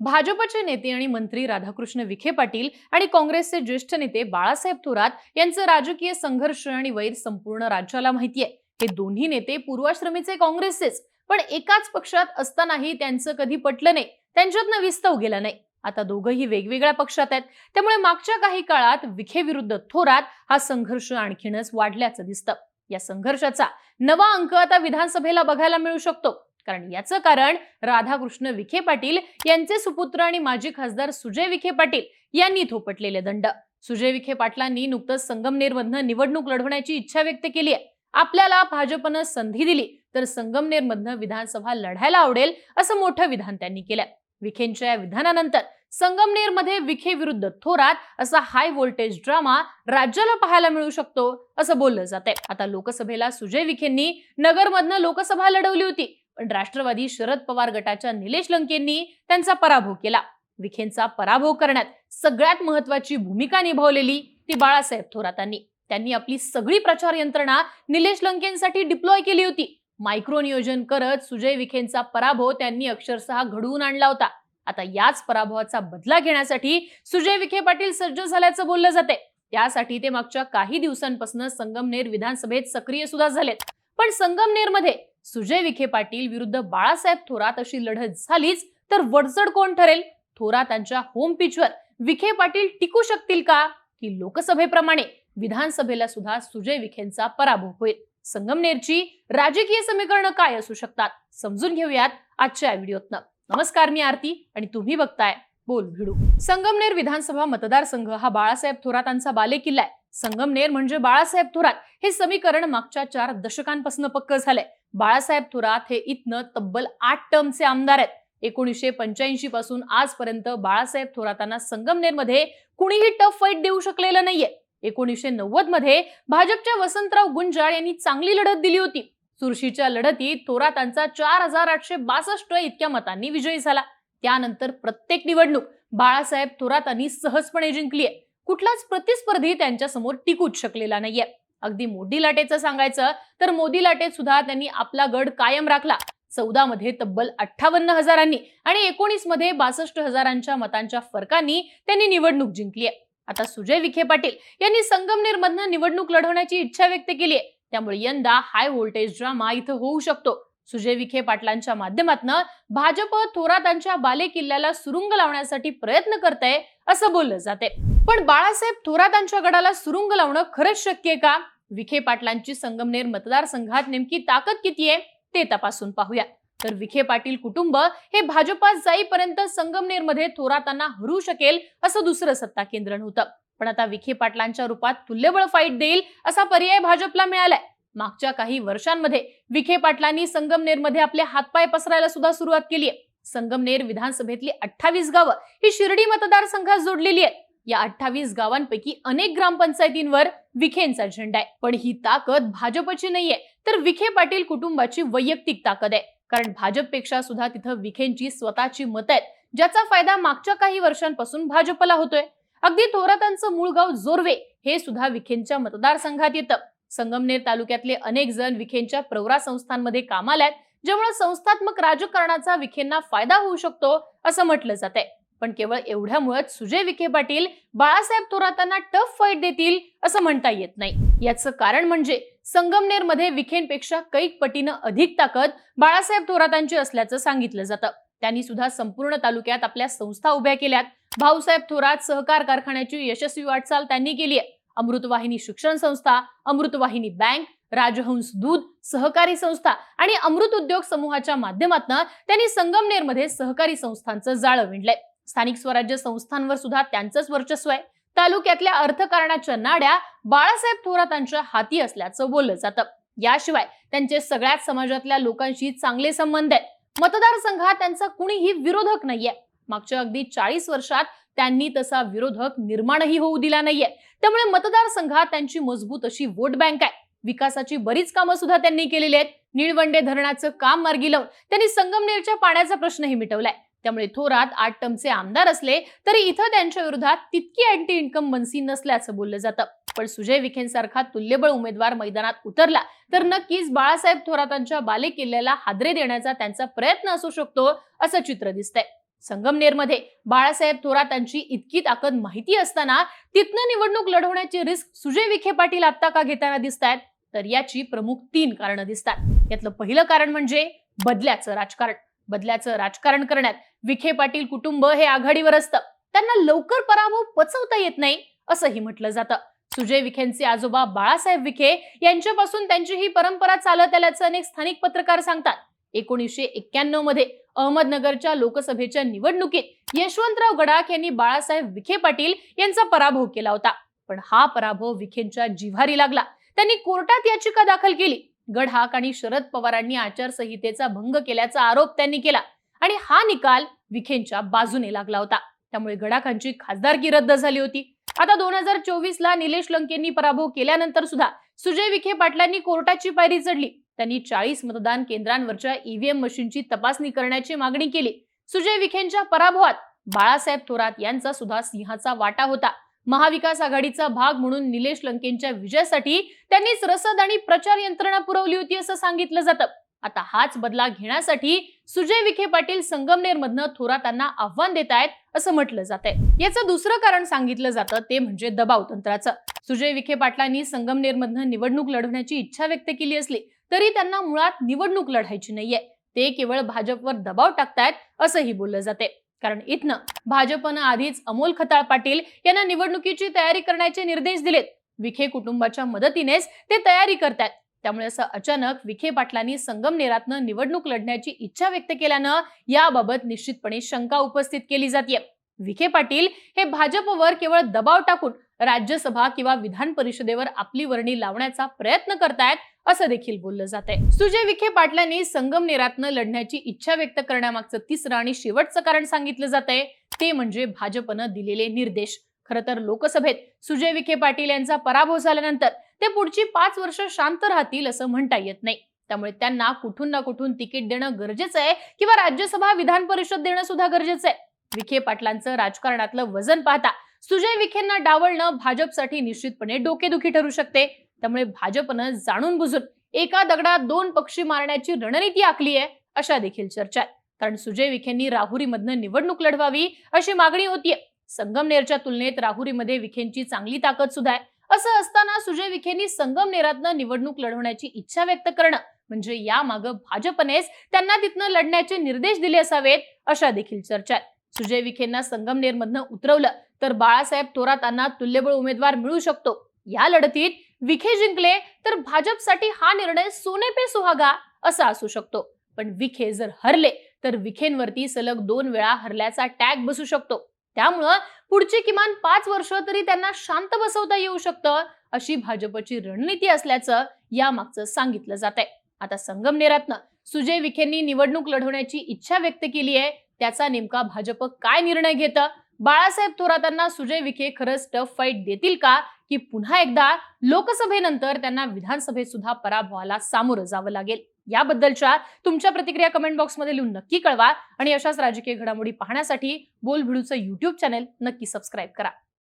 भाजपचे नेते आणि मंत्री राधाकृष्ण विखे पाटील आणि काँग्रेसचे ज्येष्ठ नेते बाळासाहेब थोरात यांचं राजकीय संघर्ष आणि वैर संपूर्ण राज्याला माहितीये. हे दोन्ही नेते पूर्वाश्रमीचे काँग्रेसचेच पण एकाच पक्षात असतानाही त्यांचं कधी पटलं नाही त्यांच्यातनं विस्तव गेला नाही. आता दोघंही वेगवेगळ्या पक्षात आहेत. त्यामुळे मागच्या काही काळात विखे विरुद्ध थोरात हा संघर्ष आणखीनच वाढल्याचं दिसतं. या संघर्षाचा नवा अंक आता विधानसभेला बघायला मिळू शकतो. कारण याचं कारण राधाकृष्ण विखे पाटील यांचे सुपुत्र आणि माजी खासदार सुजय विखे पाटील यांनी थोपटलेले दंड. सुजय विखे पाटलांनी नुकतंच संगमनेरमधनं निवडणूक लढवण्याची इच्छा व्यक्त केली आहे. आपल्याला भाजपनं संधी दिली तर संगमनेरमधनं विधानसभा लढायला आवडेल असं मोठं विधान त्यांनी केलं विखेंच्या या विधानानंतर संगमनेरमध्ये विखे विरुद्ध थोरात असा हाय व्होल्टेज ड्रामा राज्याला पाहायला मिळू शकतो असं बोललं जाते आता लोकसभेला सुजय विखेंनी नगरमधनं लोकसभा लढवली होती. पण राष्ट्रवादी शरद पवार गटाच्या निलेश लंकेंनी त्यांचा पराभव केला. विखेंचा पराभव करण्यात सगळ्यात महत्वाची भूमिका निभावलेली ती बाळासाहेब थोरातांनी. त्यांनी आपली सगळी प्रचार यंत्रणा निलेश लंकेंसाठी डिप्लॉय केली होती. मायक्रो नियोजन करत सुजय विखेंचा पराभव त्यांनी अक्षरशः घडवून आणला होता. आता याच पराभवाचा बदला घेण्यासाठी सुजय विखे पाटील सज्ज झाल्याचं बोललं जाते त्यासाठी ते मागच्या काही दिवसांपासून संगमनेर विधानसभेत सक्रिय सुद्धा झालेत. पण संगमनेरमध्ये सुजय विखे पाटील विरुद्ध बाळासाहेब थोरात अशी लढत झालीच तर वडचड कोण ठरेल? थोरातांच्या होम पिचवर विखे पाटील टिकू शकतील का? की लोकसभेप्रमाणे विधानसभेला सुद्धा सुजय विखेंचा पराभव होईल. संगमनेरची राजकीय समीकरणं काय असू शकतात? समजून घेऊयात आजच्या व्हिडिओतनं. नमस्कार मी आरती आणि तुम्ही बघताय बोल भिडू संगमनेर विधानसभा मतदारसंघ हा बाळासाहेब थोरातांचा बालेकिल्ला आहे. संगमनेर म्हणजे बाळासाहेब थोरात. हे समीकरण मागच्या चार दशकांपासून पक्क झालंय. बाळासाहेब थोरात हे इथनं तब्बल आठ टर्मचे आमदार आहेत. एकोणीसशे पंच्याऐंशी पासून आजपर्यंत बाळासाहेब थोरातांना संगमनेरमध्ये कुणीही टफ फाईट देऊ शकलेलं नाहीये. एकोणीसशे नव्वदमध्ये भाजपच्या वसंतराव गुंजाळ यांनी चांगली लढत दिली होती. चुरशीच्या लढतीत थोरातांचा चार हजार आठशे बासष्ट इतक्या मतांनी विजयी झाला. त्यानंतर प्रत्येक निवडणूक बाळासाहेब थोरातांनी सहजपणे जिंकली आहे कुठलाच प्रतिस्पर्धी त्यांच्यासमोर टिकूच शकलेला नाहीये. अगदी मोदी लाटेचं सांगायचं तर मोदी लाटेत सुद्धा त्यांनी आपला गड कायम राखला. चौदा मध्ये तब्बल अठ्ठावन्न हजारांनी आणि एकोणीसमध्ये बासष्ट हजारांच्या मतांच्या फरकांनी त्यांनी निवडणूक जिंकली आहे. आता सुजय विखे पाटील यांनी संगमनेर मधनं निवडणूक लढवण्याची इच्छा व्यक्त केली आहे. त्यामुळे यंदा हाय व्होल्टेज ड्रामा इथं होऊ शकतो. सुजय विखे पाटलांच्या माध्यमातून भाजप थोरातांच्या बालेकिल्ल्याला सुरुंग लावण्यासाठी प्रयत्न करते असं बोललं जाते. पण बाळासाहेब थोरातांच्या गडाला सुरुंग लावणं खरंच शक्य आहे का? विखे पाटलांची संगमनेर मतदारसंघात नेमकी ताकद किती आहे? ते तपासून पाहूया. तर विखे पाटील कुटुंब हे भाजपात जाईपर्यंत संगमनेरमध्ये थोरातांना हरू शकेल असं दुसरं सत्ता केंद्र नव्हतं पण आता विखे पाटलांच्या रूपात तुल्यबळ फाईट देईल असा पर्याय भाजपला मिळालाय. मागच्या काही वर्षांमध्ये विखे पाटलांनी संगमनेरमध्ये आपले हातपाय पसरायला सुद्धा सुरुवात केली आहे. संगमनेर विधानसभेतली अठ्ठावीस गावं ही शिर्डी मतदारसंघात जोडलेली आहेत. या अठ्ठावीस गावांपैकी अनेक ग्रामपंचायतींवर विखेंचा झेंडा आहे. पण ही ताकद भाजपची नाहीये तर विखे पाटील कुटुंबाची वैयक्तिक ताकद आहे. कारण भाजपपेक्षा सुद्धा तिथं विखेंची स्वतःची मत आहेत ज्याचा फायदा मागच्या काही वर्षांपासून भाजपला होतोय. अगदी थोरातांचं मूळ गाव जोरवे हे सुद्धा विखेंच्या मतदारसंघात येतं. संगमनेर तालुक्यातले अनेक जण विखेंच्या प्रवरा संस्थांमध्ये कामाला आहेत ज्यामुळे संस्थात्मक राजकारणाचा विखेंना फायदा होऊ शकतो असं म्हटलं जाते पण केवळ एवढ्यामुळेच सुजय विखे पाटील बाळासाहेब थोरातांना टफ फाईट देतील असं म्हणता येत नाही. याचं कारण म्हणजे संगमनेरमध्ये विखेंपेक्षा कैक पटीनं अधिक ताकद बाळासाहेब थोरातांची असल्याचं सांगितलं जातं. त्यांनी सुद्धा संपूर्ण तालुक्यात आपल्या संस्था उभ्या केल्यात. भाऊसाहेब थोरात सहकार कारखान्याची यशस्वी वाटचाल त्यांनी केली आहे अमृतवाहिनी शिक्षण संस्था अमृतवाहिनी बँक राजहंस दूध सहकारी संस्था आणि अमृत उद्योग समूहाच्या माध्यमातून त्यांनी संगमनेरमध्ये सहकारी संस्थांचं जाळं विणलंय. स्थानिक स्वराज्य संस्थांवर सुद्धा त्यांचंच वर्चस्व आहे. तालुक्यातल्या अर्थकारणाच्या नाड्या बाळासाहेब थोरातांच्या हाती असल्याचं बोललं जातं. याशिवाय त्यांचे सगळ्याच समाजातल्या लोकांशी चांगले संबंध आहेत. मतदारसंघात त्यांचा कुणीही विरोधक नाहीये. मागच्या अगदी चाळीस वर्षात त्यांनी तसा विरोधक निर्माणही होऊ दिला नाहीये. त्यामुळे मतदारसंघात त्यांची मजबूत अशी वोट बँक आहे. विकासाची बरीच कामं सुद्धा त्यांनी केलेली आहेत. निळवंडे धरणाचं काम मार्गी लावून त्यांनी संगमनेरच्या पाण्याचा प्रश्नही मिटवलाय. त्यामुळे थोरात आठ टमचे आमदार असले तरी इथं त्यांच्या विरोधात तितकी अँटी इन्कम मनसी नसल्याचं बोललं जातं. पण सुजय विखेंसारखा तुल्यबळ उमेदवार मैदानात उतरला तर नक्कीच बाळासाहेब थोरातांच्या बालेकिल्ल्याला हादरे देण्याचा त्यांचा प्रयत्न असू शकतो असं चित्र दिसतंय. संगमनेरमध्ये बाळासाहेब थोरातांची इतकी ताकद माहिती असताना तिथनं निवडणूक लढवण्याची रिस्क सुजय विखे पाटील आता का घेताना दिसत आहेत तर याची प्रमुख तीन कारणं दिसतात. यातलं पहिलं कारण म्हणजे बदल्याचं राजकारण. बदल्याचं राजकारण करण्यात विखे पाटील कुटुंब हे आघाडीवर असतं. त्यांना लवकर पराभव पचवता येत नाही असंही म्हटलं जातं. सुजय विखेंचे आजोबा बाळासाहेब विखे यांच्यापासून त्यांची ही परंपरा चालत आल्याचं अनेक स्थानिक पत्रकार सांगतात. एकोणीसशे एक्क्याण्णवमध्ये अहमदनगरच्या लोकसभेच्या निवडणुकीत यशवंतराव गडाख यांनी बाळासाहेब विखे पाटील यांचा पराभव केला होता. पण हा पराभव विखेंच्या जिव्हारी लागला. त्यांनी कोर्टात याचिका दाखल केली. गडहाक आणि शरद पवारांनी आचारसंहितेचा भंग केल्याचा आरोप त्यांनी केला आणि हा निकाल विखेंच्या बाजूने लागला होता. त्यामुळे गडाखांची खासदारकी रद्द झाली होती. आता दोन हजार चोवीस ला निलेश लंकेंनी पराभव केल्यानंतर सुद्धा सुजय विखे पाटलांनी कोर्टाची पायरी चढली. त्यांनी चाळीस मतदान केंद्रांवरच्या ईव्हीएम मशीनची तपासणी करण्याची मागणी केली. सुजय विखेंच्या पराभवात बाळासाहेब थोरात यांचा सुद्धा सिंहाचा वाटा होता. महाविकास आघाडीचा भाग म्हणून निलेश लंकेंच्या विजयासाठी त्यांनीच रसद आणि प्रचार यंत्रणा पुरवली होती असं सांगितलं जातं. आता हाच बदला घेण्यासाठी सुजय विखे पाटील संगमनेर मधनं थोरातांना आव्हान देत आहेत असं म्हटलं जात आहे. याचं दुसरं कारण सांगितलं जातं ते म्हणजे दबाव तंत्राचं. सुजय विखे पाटलांनी संगमनेर मधनं निवडणूक लढवण्याची इच्छा व्यक्त केली असली तरी त्यांना मुळात निवडणूक लढायची नाहीये. ते केवळ भाजपवर दबाव टाकतायत असंही बोललं जाते कारण इथनं भाजपनं आधीच अमोल खताळ पाटील यांना निवडणुकीची तयारी करण्याचे निर्देश दिलेत. विखे कुटुंबाच्या मदतीनेच ते तयारी करतात त्यामुळे असं अचानक विखे पाटलांनी संगमनेरातनं निवडणूक लढण्याची इच्छा व्यक्त केल्यानं याबाबत निश्चितपणे शंका उपस्थित केली जाते विखे पाटील हे भाजपवर केवळ दबाव टाकून राज्यसभा किंवा विधान परिषदेवर आपली वर्णी लावण्याचा प्रयत्न करतायत असं देखील बोललं जात आहे सुजय विखे पाटलांनी संगमनेरातनं लढण्याची इच्छा व्यक्त करण्यामागचं तिसरं आणि शेवटचं कारण सांगितलं जात आहे ते म्हणजे भाजपनं दिलेले निर्देश. खरं तर लोकसभेत सुजय विखे पाटील यांचा पराभव झाल्यानंतर ते पुढची पाच वर्ष शांत राहतील असं म्हणता येत नाही. त्यामुळे त्यांना कुठून ना कुठून तिकीट देणं गरजेचं आहे किंवा राज्यसभा विधान परिषद देणं सुद्धा गरजेचं आहे. विखे पाटलांचं राजकारणातलं वजन पाहता सुजय विखेंना डावलणं भाजपसाठी निश्चितपणे डोकेदुखी ठरू शकते. त्यामुळे भाजपनं जाणून बुजून एका दगडात दोन पक्षी मारण्याची रणनीती आखली आहे अशा देखील चर्चा आहेत. कारण सुजय विखेंनी राहुरीमधनं निवडणूक लढवावी अशी मागणी होतीये. संगमनेरच्या तुलनेत राहुरीमध्ये विखेंची चांगली ताकद सुद्धा आहे. असं असताना सुजय विखेंनी संगमनेरातनं निवडणूक लढवण्याची इच्छा व्यक्त करणं म्हणजे या मागं भाजपनेच त्यांना तिथनं लढण्याचे निर्देश दिले असावेत अशा देखील चर्चा आहेत. सुजय विखेंना संगमनेरमधनं उतरवलं तर बाळासाहेब थोरातांना तुल्यबळ उमेदवार मिळू शकतो. या लढतीत विखे जिंकले तर भाजपसाठी हा निर्णय सोने पे सुहागा असा असू शकतो. पण विखे जर हरले तर विखेंवरती सलग दोन वेळा हरल्याचा टॅग बसू शकतो. त्यामुळं पुढची किमान पाच वर्ष तरी त्यांना शांत बसवता येऊ शकतं अशी भाजपची रणनीती असल्याचं यामागचं सांगितलं जात आहे आता संगमनेरातनं सुजय विखेंनी निवडणूक लढवण्याची इच्छा व्यक्त केली आहे. त्याचा नेमका भाजप काय निर्णय घेतं? बाळासाहेब थोरातांना सुजय विखे खरंच टफ फाईट देतील का? की पुन्हा एकदा लोकसभेनंतर त्यांना विधानसभेत सुद्धा पराभवाला सामोरं जावं लागेल. याबद्दलच्या तुमच्या प्रतिक्रिया कमेंट बॉक्समध्ये लिहून नक्की कळवा आणि अशाच राजकीय घडामोडी पाहण्यासाठी बोलभिडूचं युट्यूब चॅनेल नक्की सबस्क्राईब करा.